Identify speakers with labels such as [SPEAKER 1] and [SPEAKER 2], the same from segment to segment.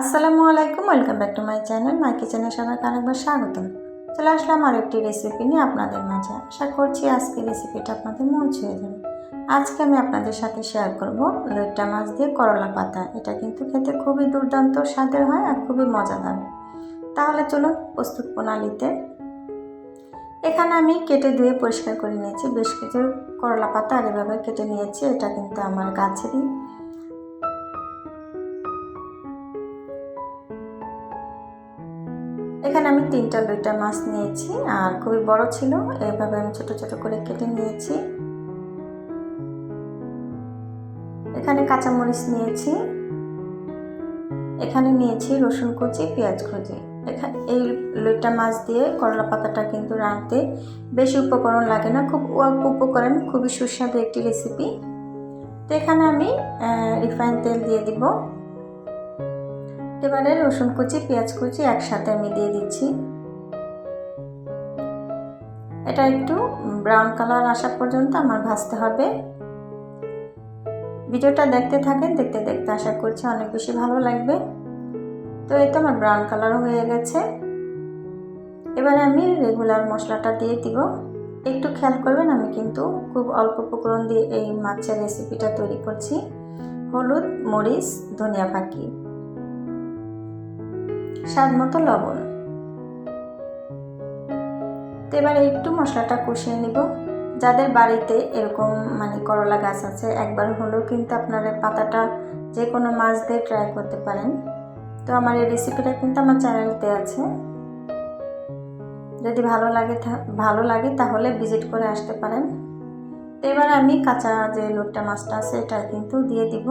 [SPEAKER 1] আসসালামু আলাইকুম, welcome back to my channel my কিচেনে সবাইকে আরেকবার স্বাগতম। চলে আসলাম আর একটি রেসিপি নিয়ে আপনাদের মাঝে। আশা করছি আজকে রেসিপিটা আপনাদের মন ছুঁয়ে যাবে। আজকে আমি আপনাদের সাথে শেয়ার করব লইট্টা মাছ দিয়ে করলা পাতা। এটা কিন্তু খেতে খুবই দুর্দান্ত স্বাদের হয় আর খুবই মজাদার। তাহলে চলুন প্রস্তুত প্রণালীতে। এখানে আমি কেটে ধুয়ে পরিষ্কার করে নিয়েছি। বেশ কিছু করলা পাতা আর এভাবে কেটে নিয়েছি। এটা কিন্তু আমার গাছেরই। এখানে আমি তিনটা লইটা মাছ নিয়েছি, আর খুবই বড় ছিল। এভাবে আমি ছোট ছোট করে কেটে নিয়েছি। এখানে কাঁচামরিচ নিয়েছি। এখানে নিয়েছি রসুন কুচি, পেঁয়াজ কুচি। এখানে এই লইটা মাছ দিয়ে করলা পাতাটা কিন্তু রাঁধতে বেশি উপকরণ লাগে না। খুব অল্প উপকরণ, খুবই সুস্বাদু একটি রেসিপি তো এখানে আমি রিফাইন তেল দিয়ে দিব। এবারে রসুন কুচি, পেঁয়াজ কুচি একসাথে আমি দিয়ে দিচ্ছি। এটা একটু ব্রাউন কালার আসা পর্যন্ত আমার ভাজতে হবে। ভিডিওটা দেখতে থাকেন, দেখতে দেখতে আশা করছি অনেক বেশি ভালো লাগবে। তো এই তো আমার ব্রাউন কালার হয়ে গেছে। এবারে আমি রেগুলার মশলাটা দিয়ে দিব। একটু খেয়াল করবেন, আমি কিন্তু খুব অল্প উপকরণ দিয়ে এই মাছের রেসিপিটা তৈরি করছি। হলুদ, মরিচ, ধনিয়া পাখি স্বাদ মতো লবণ। তো এবারে একটু মশলাটা কষিয়ে নিব। যাদের বাড়িতে এরকম মানে করলা গাছ আছে, একবার হলেও কিন্তু আপনারা পাতাটা যে কোনো মাছ দিয়ে ট্রাই করতে পারেন। তো আমার এই রেসিপিটা কিন্তু আমার চ্যানেলতে আছে। যদি ভালো লাগে ভালো লাগে তাহলে ভিজিট করে আসতে পারেন। তো এবার আমি কাঁচা যে লোটটা মাছটা আছে, এটা কিন্তু দিয়ে দিব।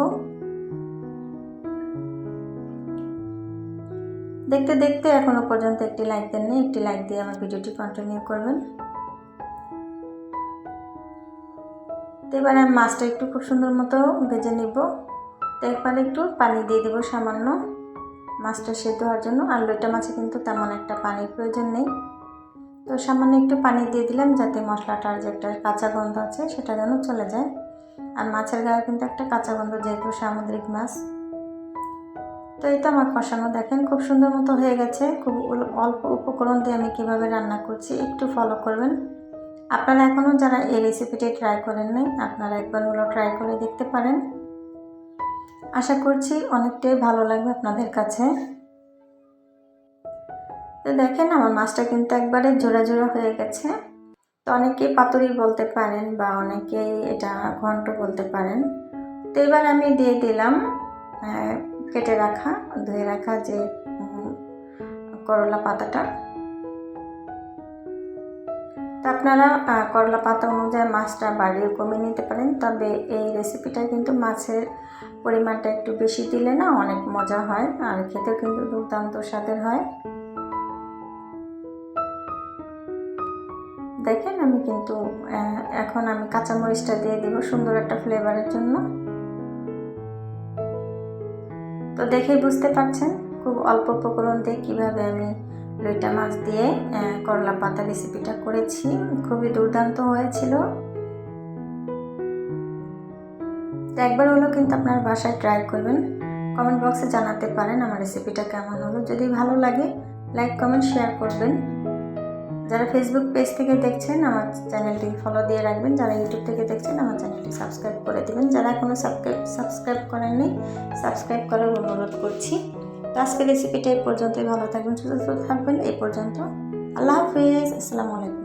[SPEAKER 1] দেখতে দেখতে এখনও পর্যন্ত একটি লাইক দেননি একটি লাইক দিয়ে আমার ভিডিওটি কন্টিনিউ করবেন। তো এবার আমি মাছটা একটু খুব সুন্দর মতো ভেজে নিব। তো একবার একটু পানি দিয়ে দেবো সামান্য। মাছটা সেদ্ধ হওয়ার জন্য। আর লোটা মাছে কিন্তু তেমন একটা পানির প্রয়োজন নেই। তো সামান্য একটু পানি দিয়ে দিলাম যাতে মশলাটার যে একটা কাঁচা গন্ধ আছে সেটা যেন চলে যায়। আর মাছের গায়ে কিন্তু একটা কাঁচা গন্ধ যেহেতু সামুদ্রিক মাছ। তো এই তো আমার কষানো দেখেন খুব সুন্দর মতো হয়ে গেছে। খুব অল্প উপকরণ দিয়ে আমি কীভাবে রান্না করছি একটু ফলো করবেন। আপনারা এখনও যারা এই রেসিপিটি ট্রাই করেন নাই, আপনারা একবার হলো ট্রাই করে দেখতে পারেন। আশা করছি অনেকটাই ভালো লাগবে আপনাদের কাছে। তো দেখেন আমার মাছটা কিন্তু একবারে জোড়া জোড়া হয়ে গেছে। তো অনেকে পাতুরি বলতে পারেন বা অনেকেই এটা ঘন্ট বলতে পারেন। তো এবার আমি দিয়ে দিলাম কেটে রাখা, ধুয়ে রাখা যে করলা পাতাটা। তা আপনারা করলা পাতা অনুযায়ী মাছটা বাড়িয়ে কমিয়ে নিতে পারেন, তবে এই রেসিপিটা কিন্তু মাছের পরিমাণটা একটু বেশি দিলে না অনেক মজা হয়, আর খেতেও কিন্তু দুর্দান্ত স্বাদের হয়। দেখেন আমি কিন্তু এখন আমি কাঁচামরিচটা দিয়ে দিব সুন্দর একটা ফ্লেভারের জন্য। তো দেখে বুঝতে পারছেন খুব অল্প উপকরণ দিয়ে কীভাবে আমি লইটা মাছ দিয়ে করলা পাতা রেসিপিটা করেছি। খুবই দুর্দান্ত হয়েছিল। তো একবার হলো কিন্তু আপনার বাসায় ট্রাই করবেন। কমেন্ট বক্সে জানাতে পারেন আমার রেসিপিটা কেমন হলো। যদি ভালো লাগে লাইক কমেন্ট শেয়ার করবেন। যারা ফেসবুক পেজ থেকে দেখছেন, আমার চ্যানেলটি ফলো দিয়ে রাখবেন। যারা ইউটিউব থেকে দেখছেন, আমার চ্যানেলটি সাবস্ক্রাইব করে দেবেন। যারা এখনও সাবস্ক্রাইব সাবস্ক্রাইব করেননি সাবস্ক্রাইব করার অনুরোধ করছি। তো আজকের রেসিপিটা এই পর্যন্তই। ভালো থাকবেন, সুস্থ থাকবেন। এই পর্যন্ত আল্লাহ হাফিজ। আসসালামু আলাইকুম।